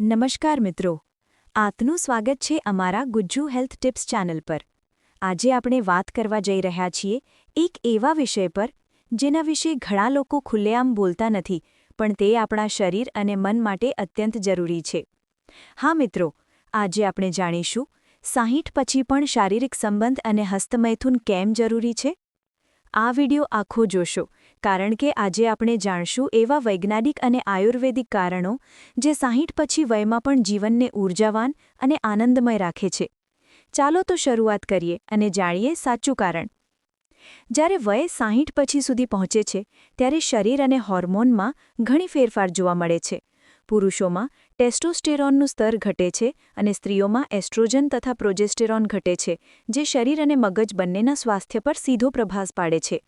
નમસ્કાર મિત્રો. આપનું સ્વાગત છે અમારા ગુજ્જુ હેલ્થ ટિપ્સ ચેનલ પર. આજે આપણે વાત કરવા જઈ રહ્યા છીએ એક એવા વિષય પર જેના વિશે ઘણા લોકો ખુલ્લેઆમ બોલતા નથી, પણ તે આપણા શરીર અને મન માટે અત્યંત જરૂરી છે. હા મિત્રો, આજે આપણે જાણીશું સાહીઠ પછી પણ શારીરિક સંબંધ અને હસ્તમૈથુન કેમ જરૂરી છે? આ વિડિયો આખો જોશો. કારણ કે આજે આપણે જાણશું એવા વૈજ્ઞાનિક અને આયુર્વેદિક કારણો જે સાહીઠ પછી વયમાં પણ જીવનને ઊર્જાવાન અને આનંદમય રાખે છે. ચાલો તો શરૂઆત કરીએ અને જાણીએ સાચું કારણ. જ્યારે વય સાહીઠ પછી સુધી પહોંચે છે, ત્યારે શરીર અને હોર્મોનમાં ઘણી ફેરફાર જોવા મળે છે. પુરુષોમાં ટેસ્ટોસ્ટેરોનનું સ્તર ઘટે છે અને સ્ત્રીઓમાં એસ્ટ્રોજન તથા પ્રોજેસ્ટેરોન ઘટે છે, જે શરીર અને મગજ બંનેના સ્વાસ્થ્ય પર સીધો પ્રભાસ પાડે છે.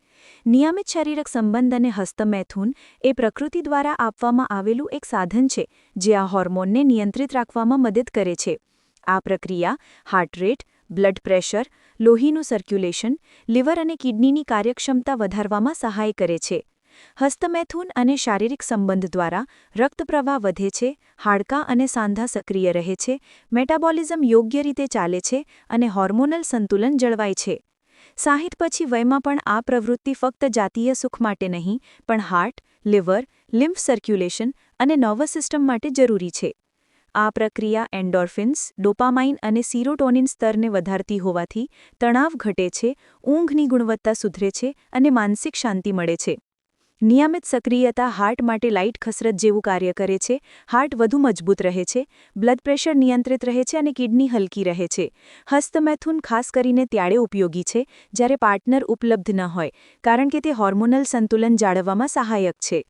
નિયમિત શારીરિક સંબંધ અને હસ્તમૈથુન એ પ્રકૃતિ દ્વારા આપવામાં આવેલું એક સાધન છે, જે આ હોર્મોનને નિયંત્રિત રાખવામાં મદદ કરે છે. આ પ્રક્રિયા હાર્ટ રેટ બ્લડ પ્રેશર લોહીનું સર્ક્યુલેશન લિવર અને કિડનીની કાર્યક્ષમતા વધારવામાં સહાય કરે છે. હસ્તમૈથુન અને શારીરિક સંબંધ દ્વારા રક્તપ્રવાહ વધે છે, હાડકાં અને સાંધા સક્રિય રહે છે મેટાબોલિઝમ યોગ્ય રીતે ચાલે છે અને હોર્મોનલ સંતુલન જળવાય છે. સાહિત પછી વયમાં પણ આ પ્રવૃત્તિ ફક્ત જાતીય સુખ માટે નહીં, પણ હાર્ટ, લિવર, લિમ્ફ સર્ક્યુલેશન અને નર્વસ સિસ્ટમ માટે જરૂરી છે. આ પ્રક્રિયા એન્ડોર્ફિન્સ, ડોપામાઇન અને સિરોટોનિન સ્તરને વધારતી હોવાથી તણાવ ઘટે છે, ઊંઘની ગુણવત્તા સુધરે છે અને માનસિક શાંતિ મળે છે. નિયમિત સક્રિયતા હાર્ટ માટે લાઇટ ખસરત જેવું કાર્ય કરે છે, હાર્ટ વધુ મજબૂત રહે છે, બ્લડ પ્રેશર નિયંત્રિત રહે છે અને કિડની હલકી રહે છે. હસ્તમૈથુન ખાસ કરીને ત્યારે ઉપયોગી છે, જ્યારે પાર્ટનર ઉપલબ્ધ ન હોય, કારણ કે તે હોર્મોનલ સંતુલન જાળવવામાં સહાયક છે.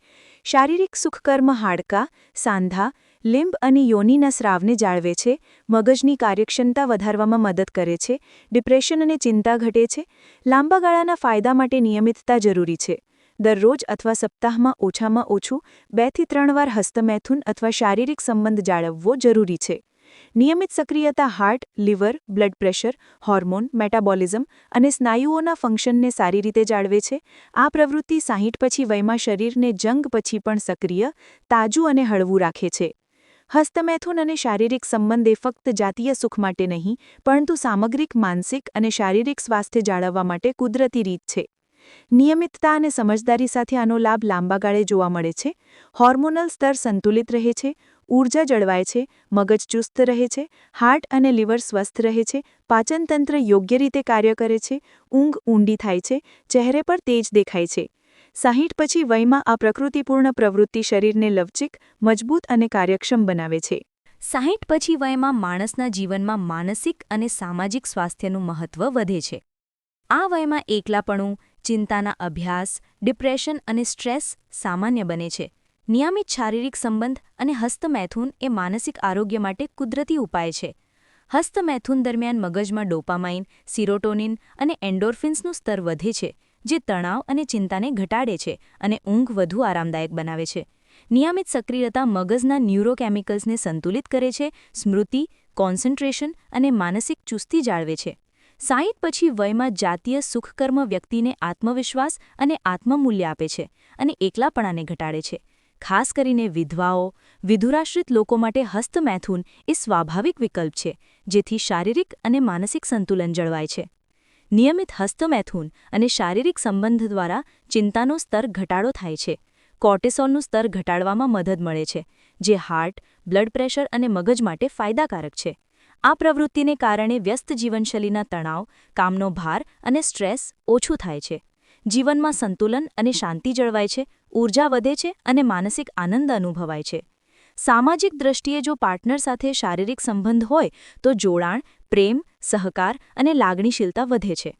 શારીરિક સુખકર્મ હાડકાં, સાંધા, લિંબ અને યોનિના સ્રાવને જાળવે છે, મગજની કાર્યક્ષમતા વધારવામાં મદદ કરે છે, ડિપ્રેશન અને ચિંતા ઘટે છે, લાંબા ગાળાના ફાયદા માટે નિયમિતતા જરૂરી છે. દરરોજ અથવા સપ્તાહમાં ઓછામાં ઓછું બેથી ત્રણ વાર હસ્તમૈથુન અથવા શારીરિક સંબંધ જાળવવો જરૂરી છે. નિયમિત સક્રિયતા heart, liver, blood pressure, hormone, metabolism અને સ્નાયુઓના ફંક્શનને સારી રીતે જાળવે છે. આ પ્રવૃત્તિ સાહીઠ પછી વયમાં શરીરને જંગ પછી પણ સક્રિય, તાજું અને હળવું રાખે છે. હસ્તમૈથુન અને શારીરિક સંબંધ એ ફક્ત જાતીય સુખ માટે નહીં, પરંતુ સામગ્રિક, માનસિક અને શારીરિક સ્વાસ્થ્ય જાળવવા માટે કુદરતી રીત છે. નિયમિતતા અને સમજદારી સાથે આનો લાભ લાંબા ગાળે જોવા મળે છે. હોર્મોનલ સ્તર સંતુલિત રહે છે ઊર્જા જળવાય છે, મગજ ચુસ્ત રહે છે, હાર્ટ અને લીવર સ્વસ્થ રહે છે, પાચનતંત્ર યોગ્ય રીતે કાર્ય કરે છે, ઊંઘ ઊંડી થાય છે, ચહેરે પર તેજ દેખાય છે. સાહીઠ પછી વયમાં આ પ્રકૃતિપૂર્ણ પ્રવૃત્તિ શરીરને લવચિક, મજબૂત અને કાર્યક્ષમ બનાવે છે. સાહીઠ પછી વયમાં માણસના જીવનમાં માનસિક અને સામાજિક સ્વાસ્થ્યનું મહત્વ વધે છે. આ વયમાં એકલાપણું ચિંતાના અભ્યાસ, ડિપ્રેશન અને સ્ટ્રેસ સામાન્ય બને છે. નિયમિત શારીરિક સંબંધ અને હસ્તમૈથુન એ માનસિક આરોગ્ય માટે કુદરતી ઉપાય છે. હસ્તમૈથુન દરમિયાન મગજમાં ડોપામાઇન, સિરોટોનિન અને એન્ડોર્ફિન્સનું સ્તર વધે છે, જે તણાવ અને ચિંતાને ઘટાડે છે અને ઊંઘ વધુ આરામદાયક બનાવે છે. નિયમિત સક્રિયતા મગજના ન્યુરોકેમિકલ્સને સંતુલિત કરે છે, સ્મૃતિ, કોન્સન્ટ્રેશન અને માનસિક ચુસ્તી જાળવે છે. સાહીઠ પછી વયમાં જાતીય સુખકર્મ વ્યક્તિને આત્મવિશ્વાસ અને આત્મમૂલ્ય આપે છે અને એકલાપણાને ઘટાડે છે. ખાસ કરીને વિધવાઓ, વિધુરાશ્રિત લોકો માટે હસ્તમૈથુન એ સ્વાભાવિક વિકલ્પ છે, જેથી શારીરિક અને માનસિક સંતુલન જળવાય છે. નિયમિત હસ્તમૈથુન અને શારીરિક સંબંધ દ્વારા ચિંતાનો સ્તર ઘટાડો થાય છે. કોર્ટિસોલનું સ્તર ઘટાડવામાં મદદ મળે છે, જે હાર્ટ, બ્લડ પ્રેશર અને મગજ માટે ફાયદાકારક છે. આ પ્રવૃત્તિને કારણે વ્યસ્ત જીવનશૈલીના તણાવ, કામનો ભાર અને સ્ટ્રેસ ઓછું થાય છે. જીવનમાં સંતુલન અને શાંતિ જળવાય છે ઊર્જા વધે છે અને માનસિક આનંદ અનુભવાય છે. સામાજિક દ્રષ્ટિએ જો પાર્ટનર સાથે શારીરિક સંબંધ હોય, તો જોડાણ, પ્રેમ, સહકાર અને લાગણીશીલતા વધે છે.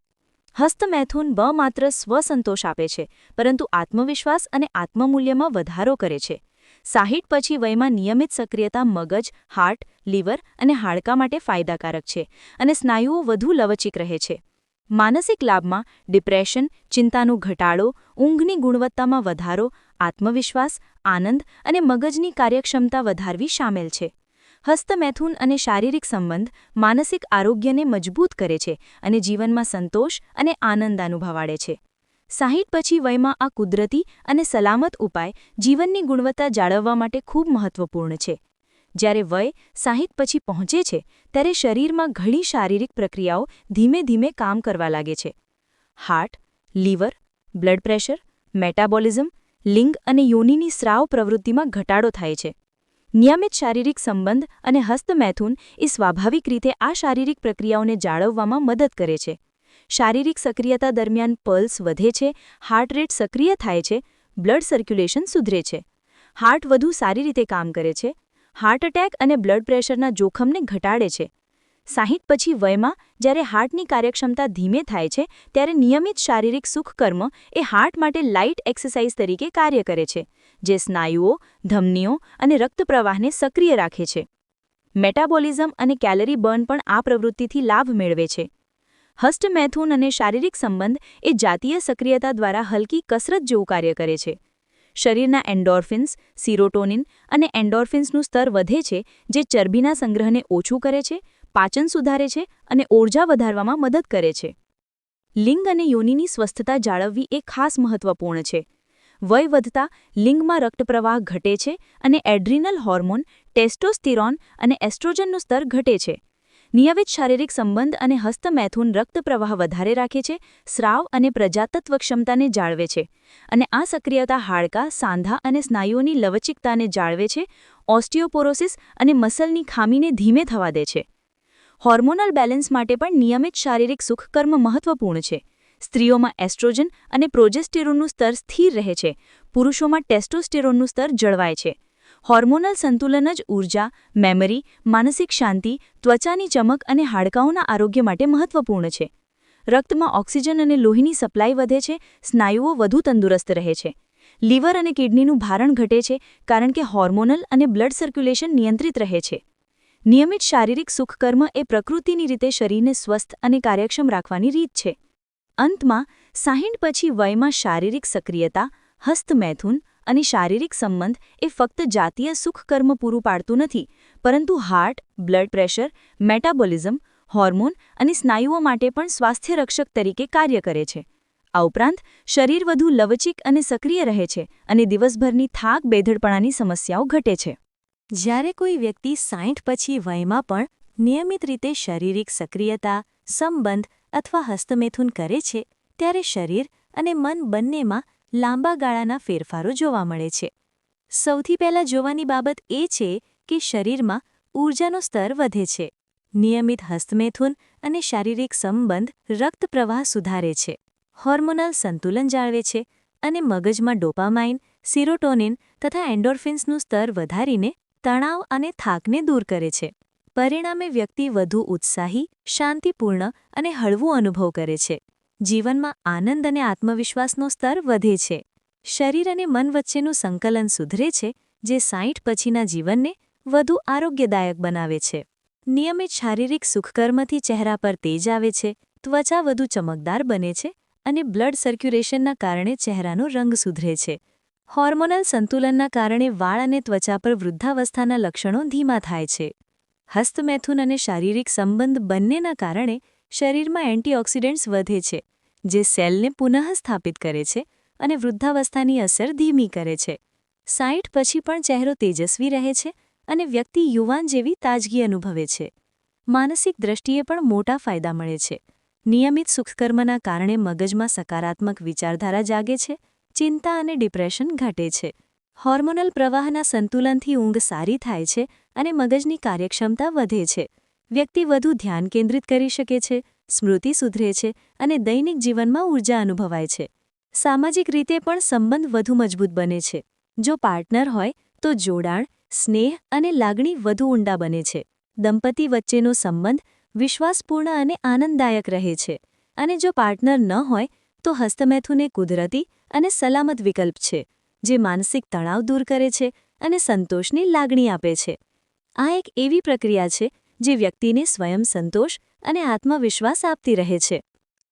હસ્તમૈથુન બ માત્ર સ્વસંતોષ આપે છે, પરંતુ આત્મવિશ્વાસ અને આત્મમૂલ્યમાં વધારો કરે છે. સાહીઠ પછી વયમાં નિયમિત સક્રિયતા મગજ, હાર્ટ, લીવર અને હાડકા માટે ફાયદાકારક છે અને સ્નાયુઓ વધુ લવચિક રહે છે. માનસિક લાભમાં ડિપ્રેશન, ચિંતાનું ઘટાડો, ઊંઘની ગુણવત્તામાં વધારો, આત્મવિશ્વાસ, આનંદ અને મગજની કાર્યક્ષમતા વધારવી સામેલ છે. હસ્તમૈથુન અને શારીરિક સંબંધ માનસિક આરોગ્યને મજબૂત કરે છે અને જીવનમાં સંતોષ અને આનંદ અનુભવાડે છે. સાહીઠ પછી વયમાં આ કુદરતી અને સલામત ઉપાય જીવનની ગુણવત્તા જાળવવા માટે ખૂબ મહત્વપૂર્ણ છે. જ્યારે વય સાહીઠ પછી પહોંચે છે, ત્યારે શરીરમાં ઘણી શારીરિક પ્રક્રિયાઓ ધીમે ધીમે કામ કરવા લાગે છે. Heart, liver, blood pressure, metabolism, લિંગ અને યોનિની સ્રાવ પ્રવૃત્તિમાં ઘટાડો થાય છે. નિયમિત શારીરિક સંબંધ અને હસ્તમૈથુન એ સ્વાભાવિક રીતે આ શારીરિક પ્રક્રિયાઓને જાળવવામાં મદદ કરે છે. શારીરિક સક્રિયતા દરમિયાન પલ્સ વધે છે, હાર્ટ રેટ સક્રિય થાય છે, બ્લડ સર્ક્યુલેશન સુધરે છે. હાર્ટ વધુ સારી રીતે કામ કરે છે. હાર્ટ એટેક અને બ્લડ પ્રેશરના જોખમને ઘટાડે છે. સાહીઠ પછી વયમાં જ્યારે હાર્ટની કાર્યક્ષમતા ધીમે થાય છે, ત્યારે નિયમિત શારીરિક સુખકર્મ એ હાર્ટ માટે લાઇટ એક્સરસાઇઝ તરીકે કાર્ય કરે છે, જે સ્નાયુઓ, ધમનીઓ અને રક્તપ્રવાહને સક્રિય રાખે છે. મેટાબોલિઝમ અને કેલરી બર્ન પણ આ પ્રવૃત્તિથી લાભ મેળવે છે. હસ્ટમેથુન અને શારીરિક સંબંધ એ જાતીય સક્રિયતા દ્વારા હલકી કસરત જેવું કાર્ય કરે છે. શરીરના એન્ડોર્ફિન્સ, સિરોટોનિન અને એન્ડોર્ફિન્સનું સ્તર વધે છે, જે ચરબીના સંગ્રહને ઓછું કરે છે, પાચન સુધારે છે અને ઊર્જા વધારવામાં મદદ કરે છે. લિંગ અને યોનિની સ્વસ્થતા જાળવવી એ ખાસ મહત્વપૂર્ણ છે. વય વધતા લિંગમાં રક્તપ્રવાહ ઘટે છે અને એડ્રિનલ હોર્મોન, ટેસ્ટોસ્ટિરોન અને એસ્ટ્રોજનનું સ્તર ઘટે છે. નિયમિત શારીરિક સંબંધ અને હસ્તમૈથુન રક્તપ્રવાહ વધારે રાખે છે, સ્રાવ અને પ્રજાતત્વ ક્ષમતાને જાળવે છે. અને આ સક્રિયતા હાડકાં, સાંધા અને સ્નાયુઓની લવચિકતાને જાળવે છે, ઓસ્ટિયોપોરોસિસ અને મસલની ખામીને ધીમે થવા દે છે. હોર્મોનલ બેલેન્સ માટે પણ નિયમિત શારીરિક સુખકર્મ મહત્વપૂર્ણ છે. સ્ત્રીઓમાં એસ્ટ્રોજન અને પ્રોજેસ્ટેરોનનું સ્તર સ્થિર રહે છે. પુરુષોમાં ટેસ્ટોસ્ટેરોનનું સ્તર જળવાય છે. હોર્મોનલ સંતુલન જ ઊર્જા મેમરી, માનસિક શાંતિ, ત્વચાની ચમક અને હાડકાઓના આરોગ્ય માટે મહત્વપૂર્ણ છે. રક્તમાં ઓક્સિજન અને લોહીની સપ્લાય વધે છે, સ્નાયુઓ વધુ તંદુરસ્ત રહે છે. લીવર અને કિડનીનું ભારણ ઘટે છે, કારણ કે હોર્મોનલ અને બ્લડ સર્ક્યુલેશન નિયંત્રિત રહે છે. નિયમિત શારીરિક સુખકર્મ એ પ્રકૃતિની રીતે શરીરને સ્વસ્થ અને કાર્યક્ષમ રાખવાની રીત છે. અંતમાં, સાહીઠ પછી વયમાં શારીરિક સક્રિયતા, હસ્તમૈથુન અને શારીરિક સંબંધ એ ફક્ત જાતીય સુખકર્મ પૂરું પાડતું નથી, પરંતુ heart, blood pressure, metabolism, hormone અને સ્નાયુઓ માટે પણ સ્વાસ્થ્ય રક્ષક તરીકે કાર્ય કરે છે. આ ઉપરાંત, શરીર વધુ લવચિક અને સક્રિય રહે છે અને દિવસભરની થાક બેધડપણાની સમસ્યાઓ ઘટે છે. જ્યારે કોઈ વ્યક્તિ સાઠ પછી વયમાં પણ નિયમિત રીતે શારીરિક સક્રિયતા, સંબંધ અથવા હસ્તમેથુન કરે છે, ત્યારે શરીર અને મન બંનેમાં લાંબા ગાળાના ફેરફારો જોવા મળે છે. સૌથી પહેલાં જોવાની બાબત એ છે કે શરીરમાં ઊર્જાનો સ્તર વધે છે. નિયમિત હસ્તમેથુન અને શારીરિક સંબંધ રક્તપ્રવાહ સુધારે છે. હોર્મોનલ સંતુલન જાળવે છે અને મગજમાં ડોપામાઇન, સિરોટોનિન તથા એન્ડોર્ફિન્સનું સ્તર વધારીને તણાવ અને થાકને દૂર કરે છે. પરિણામે વ્યક્તિ વધુ ઉત્સાહી, શાંતિપૂર્ણ અને હળવું અનુભવ કરે છે. જીવનમાં આનંદ અને આત્મવિશ્વાસનો સ્તર વધે છે. શરીર અને મન વચ્ચેનું સંકલન સુધરે છે, જે સાઈઠ પછીના જીવનને વધુ આરોગ્યદાયક બનાવે છે. નિયમિત શારીરિક સુખકર્મથી ચહેરા પર તેજ આવે છે, ત્વચા વધુ ચમકદાર બને છે અને બ્લડ સર્ક્યુલેશનના કારણે ચહેરાનો રંગ સુધરે છે. હોર્મોનલ સંતુલનના કારણે વાળ અને ત્વચા પર વૃદ્ધાવસ્થાના લક્ષણો ધીમા થાય છે. હસ્તમૈથુન અને શારીરિક સંબંધ બંનેના કારણે શરીરમાં એન્ટીઓક્સિડન્ટ્સ વધે છે, જે સેલને પુનઃસ્થાપિત કરે છે અને વૃદ્ધાવસ્થાની અસર ધીમી કરે છે. સાઈઠ પછી પણ ચહેરો તેજસ્વી રહે છે અને વ્યક્તિ યુવાન જેવી તાજગી અનુભવે છે. માનસિક દ્રષ્ટિએ પણ મોટા ફાયદા મળે છે. નિયમિત સુખકર્મના કારણે મગજમાં સકારાત્મક વિચારધારા જાગે છે, ચિંતા અને ડિપ્રેશન ઘટે છે. હોર્મોનલ પ્રવાહના સંતુલનથી ઊંઘ સારી થાય છે અને મગજની કાર્યક્ષમતા વધે છે. વ્યક્તિ વધુ ધ્યાન કેન્દ્રિત કરી શકે છે, સ્મૃતિ સુધરે છે અને દૈનિક જીવનમાં ઊર્જા અનુભવાય છે. સામાજિક રીતે પણ સંબંધ વધુ મજબૂત બને છે. જો પાર્ટનર હોય, તો જોડાણ, સ્નેહ અને લાગણી વધુ ઊંડા બને છે. દંપતી વચ્ચેનો સંબંધ વિશ્વાસપૂર્ણ અને આનંદદાયક રહે છે. અને જો પાર્ટનર ન હોય, તો હસ્તમેથુને કુદરતી અને સલામત વિકલ્પ છે, જે માનસિક તણાવ દૂર કરે છે અને સંતોષની લાગણી આપે છે. આ એક એવી પ્રક્રિયા છે જે વ્યક્તિને સ્વયં સંતોષ અને આત્મવિશ્વાસ આપતી રહે છે.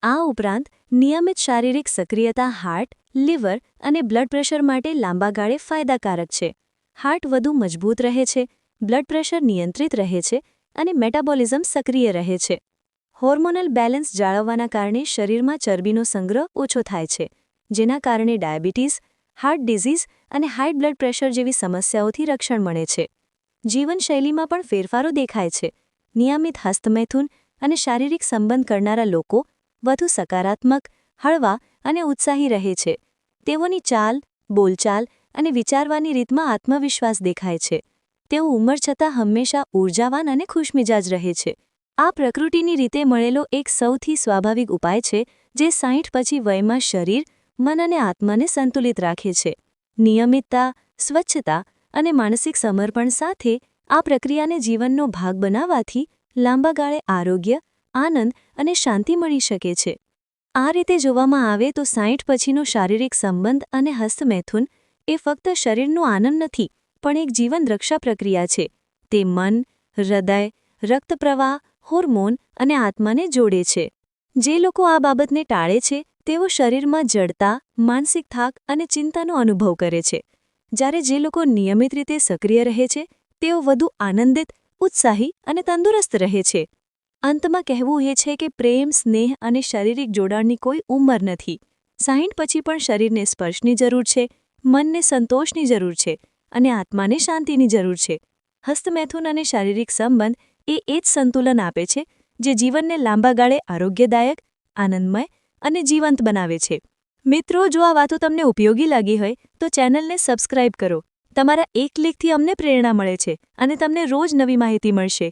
આ ઉપરાંત, નિયમિત શારીરિક સક્રિયતા, હાર્ટ, લીવર અને બ્લડ પ્રેશર માટે લાંબા ગાળે ફાયદાકારક છે. હાર્ટ વધુ મજબૂત રહે છે, બ્લડ પ્રેશર નિયંત્રિત રહે છે અને મેટાબોલિઝમ સક્રિય રહે છે. હોર્મોનલ બેલેન્સ જાળવવાના કારણે શરીરમાં ચરબીનો સંગ્રહ ઓછો થાય છે, જેના કારણે ડાયાબિટીસ, હાર્ટ ડિઝીઝ અને હાઈ બ્લડ પ્રેશર જેવી સમસ્યાઓથી રક્ષણ મળે છે. જીવનશૈલીમાં પણ ફેરફારો દેખાય છે. નિયમિત હસ્તમૈથુન અને શારીરિક સંબંધ કરનારા લોકો વધુ સકારાત્મક, હળવા અને ઉત્સાહી રહે છે. તેઓની ચાલ, બોલચાલ અને વિચારવાની રીતમાં આત્મવિશ્વાસ દેખાય છે. તેઓ ઉંમર છતાં હંમેશા ઊર્જાવાન અને ખુશમિજાજ રહે છે. આ પ્રકૃતિની રીતે મળેલો એક સૌથી સ્વાભાવિક ઉપાય છે જે સાહીઠ પછી વયમાં શરીર, મન અને આત્માને સંતુલિત રાખે છે. નિયમિતતા, સ્વચ્છતા અને માનસિક સમર્પણ સાથે આ પ્રક્રિયાને જીવનનો ભાગ બનાવવાથી લાંબા ગાળે આરોગ્ય, આનંદ અને શાંતિ મળી શકે છે. આ રીતે જોવામાં આવે તો સાહીઠ પછીનો શારીરિક સંબંધ અને હસ્તમૈથુન એ ફક્ત શરીરનો આનંદ નથી, પણ એક જીવન રક્ષા પ્રક્રિયા છે. તે મન, હૃદય, રક્તપ્રવાહ, હોર્મોન અને આત્માને જોડે છે. જે લોકો આ બાબતને ટાળે છે, તેઓ શરીરમાં જડતા, માનસિક થાક અને ચિંતાનો અનુભવ કરે છે. જ્યારે જે લોકો નિયમિત રીતે સક્રિય રહે છે, તેઓ વધુ આનંદિત, ઉત્સાહી અને તંદુરસ્ત રહે છે. અંતમાં કહેવું એ છે કે પ્રેમ, સ્નેહ અને શારીરિક જોડાણની કોઈ ઉંમર નથી. સાહીઠ પછી પણ શરીરને સ્પર્શની જરૂર છે, મનને સંતોષની જરૂર છે અને આત્માને શાંતિની જરૂર છે. હસ્તમૈથુન અને શારીરિક સંબંધ એ એ જ સંતુલન આપે છે, જે જીવનને લાંબા ગાળે આરોગ્યદાયક, આનંદમય અને જીવંત બનાવે છે. મિત્રો, જો આ વાતો તમને ઉપયોગી લાગી હોય, તો ચેનલને સબસ્ક્રાઇબ કરો. તમારા એક ક્લિકથી અમને પ્રેરણા મળે છે અને તમને રોજ નવી માહિતી મળશે.